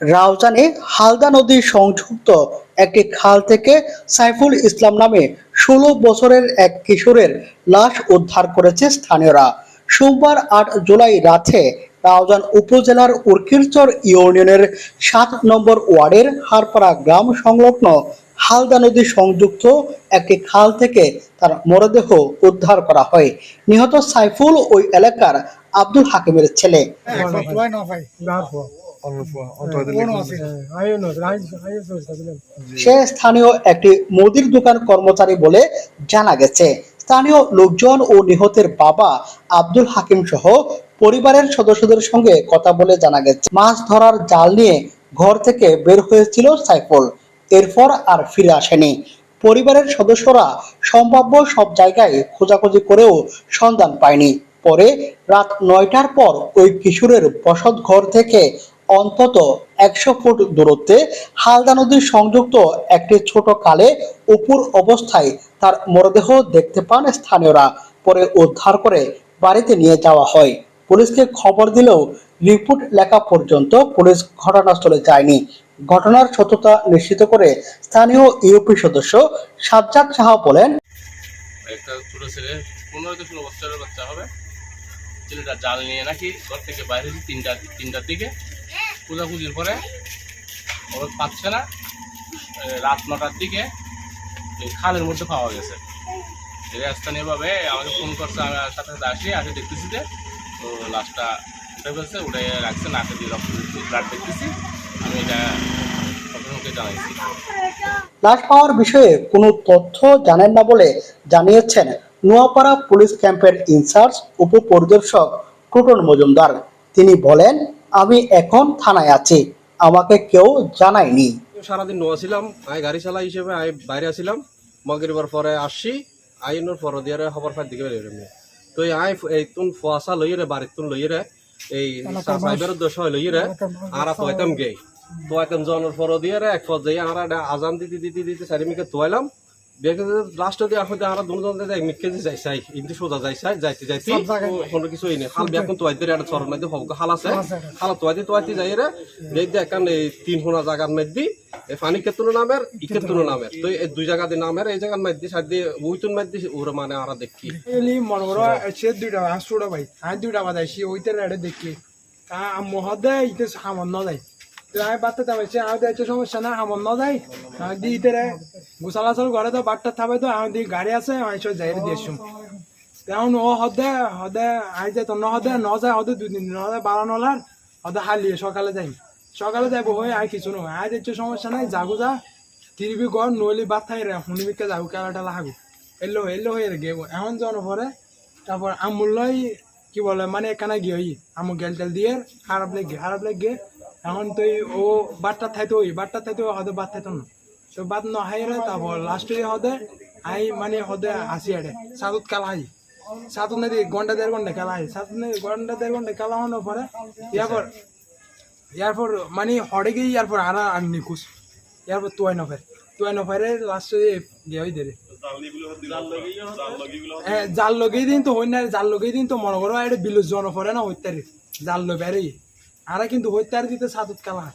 রাউজানে হালদা নদী সংযুক্ত একটি খাল থেকে সাইফুল ইসলাম নামে ষোলো বছরের এক কিশোরের লাশ উদ্ধার করেছে স্থানীয়রা। সোমবার আট জুলাই রাতে রাউজান উপজেলার উর্কিরচর ইউনিয়নের সাত নম্বর ওয়ার্ডের হারপাড়া গ্রাম সংলগ্ন হালদা নদী সংযুক্ত একটি খাল থেকে তার মরদেহ উদ্ধার করা হয়। নিহত সাইফুল ওই এলাকার আব্দুল হাকিমের ছেলে। Was talking. সে স্থানীয় একটি মুদির দোকান কর্মচারী বলে জানা গেছে। স্থানীয় লোকজন ও নিহতের বাবা আব্দুল হাকিম সহ পরিবারের সদস্যদের সঙ্গে কথা বলে জানা গেছে। মাছ ধরার জাল নিয়ে ঘর থেকে বের হয়েছিল সাইফুল। এরপর আর ফিরে আসেনি। পরিবারের সদস্যরা সম্ভাব্য সব জায়গায় খোঁজাখুঁজি করেও সন্ধান পায়নি। পরে রাত নয়টার পর ওই কিশোরের বসত ঘর থেকে অন্তত একশো ফুট দূরত্বে হালদা নদীর সংযুক্ত একটি ছোট কালে উপর অবস্থায় তার মরদেহ দেখতে পান স্থানীয়রা। পরে উদ্ধার করে বাড়িতে নিয়ে যাওয়া হয়। পুলিশকে খবর দিলেও রিপোর্ট লেখা পর্যন্ত পুলিশ ঘটনাস্থলে যায়নি। ঘটনার সত্যতা নিশ্চিত করে স্থানীয় ইউপি সদস্য সাজ্জাদ সাহা বলেন, একটা ছোট ছেলে, পনেরো ষোলো বছরের বাচ্চা হবে। ছেলেটা জাল নিয়ে নাকি ঘর থেকে বাইরে তিনটা তিনটার দিকে। খোঁজাখুঁজির পরে ওরা পাচ্ছে না। রাত নটার দিকে এই খালের মধ্যে পাওয়া গেছে। স্থানীয়ভাবে আমাকে ফোন করছে, আমি সাথে সাথে আসি, আসে দেখতেছি যে, তো লাশটা উঠে ফেলছে, উঠে রাখছে, নাকে দিয়ে রক্ত ব্লাড দেখতেছি। আমি এটা লাশ পাওয়ার বিষয়ে কোনো তথ্য জানেন না বলে জানিয়েছেন নোয়াপাড়া পুলিশ ক্যাম্পের ইনচার্জ, উপপরিদর্শক টুটন মজুমদার। তিনি বলেন আমি এখন থানায় আছি। আমাকে কেউ জানায়নি। সারাদিন নোয়া ছিলাম আই গাড়ি চালা হিসেবে আই বাইরে আসিলাম মগরিবার পরে আসছি আইনোর পর দিয়ে খবর ফার দিকে বেরিয়ে তো আই এই তুন ফুয়াশা লইয়ে রে বাড়ির তুন লইয়ে রে এই সাইবার দশ হয় লইয়ে রে আর তোয়াইতাম গে। তোয়াইতাম জনের পর দিয়ে রে এক পর যাই আর আজান দিতে দিতে দিতে চারিমিকে তোয়াইলাম লাস্ট দিয়ে এখন আমরা দুজন এক মিকে যে যাই চাই ইন্দি সোজা যাই চাই যাইতে যাইতে কোনো কিছু নেই। হাল বিয়া তোয়াইতে রে একটা চরণ মধ্যে হবকে হাল আছে। হাল তোয়াইতে তোয়াইতে যাই রে দেখ দেখ কারণ এই তিন হোনা এই কেতুনো নামের ই কেতুনো নামের। তো এই দুই জায়গা দিয়ে নামের এই জায়গার মধ্যে সাইড দিয়ে উইতুন মধ্যে ওরা মানে দেখি। এলি মনে সে দুইটা হাঁস ছুড়ো ভাই হাঁস দুইটা বাজাইছি ওইতে রেডে দেখি। তা মহদে ইতে সামান্য যায় আমি বাচ্চা তামাইছি আমি দেখছি সমস্যা না সামান্য যায় আমি দি ইতে রে গুসালাসল ঘরে তো বাট্টা থাকবে তো, আমি দি গাড়ি আছে, আমি সব যাই দিয়েছি তেমন ও হদে হদে, আই যায় তো ন হদে, ন যায়, হদে দুই দিন, ন যায়, বারো নলার, হদে হালিয়ে সকালে যাই। সকালে যাইব হয়ে আর কিছু নয়। আই দেখছি সমস্যা নাই জাগু যা। তিরিবি গড় নইলি বাদ থাই রে শুনিবিকে যাব খেলাটা লাগাবো এলো এলো হয়ে রে গে এখন যাওয়ার পরে তারপর আমুল্লই কি বলে মানে এখানে গিয়ে আমু গেল টেল দিয়ে, খারাপ লেগে খারাপ লেগে এখন তুই ও বাটটা থাইতো ওই বাটটা থাইতো হদে বাদ থাইতো না। তো বাদ ন হাই রে তারপর লাস্টে হদে আই মানে হদে আসি আড়ে সাদত কালা হাই সাদত নাকি ঘণ্টা, দেড় ঘণ্টা খেলা হাই সাদত নাকি ঘণ্টা, দেড় ঘণ্টা খেলা হওয়ার পরে ইয়ারপর ইয়ারপর মানে হড়ে গিয়ে ইয়ারপর আর আর নিখুঁজ। ইয়ারপর তুয়াই নফের তুয়াই নফেরে লাস্টে গিয়ে ওই দেরে হ্যাঁ জাল লগেই দিন তো হই না জাল লগেই দিন তো মনে করো এটা বিলু জন পরে না হইতারি জাল লো বেড়ে আর কিন্তু হত্যার দিতে সাদুত কালা।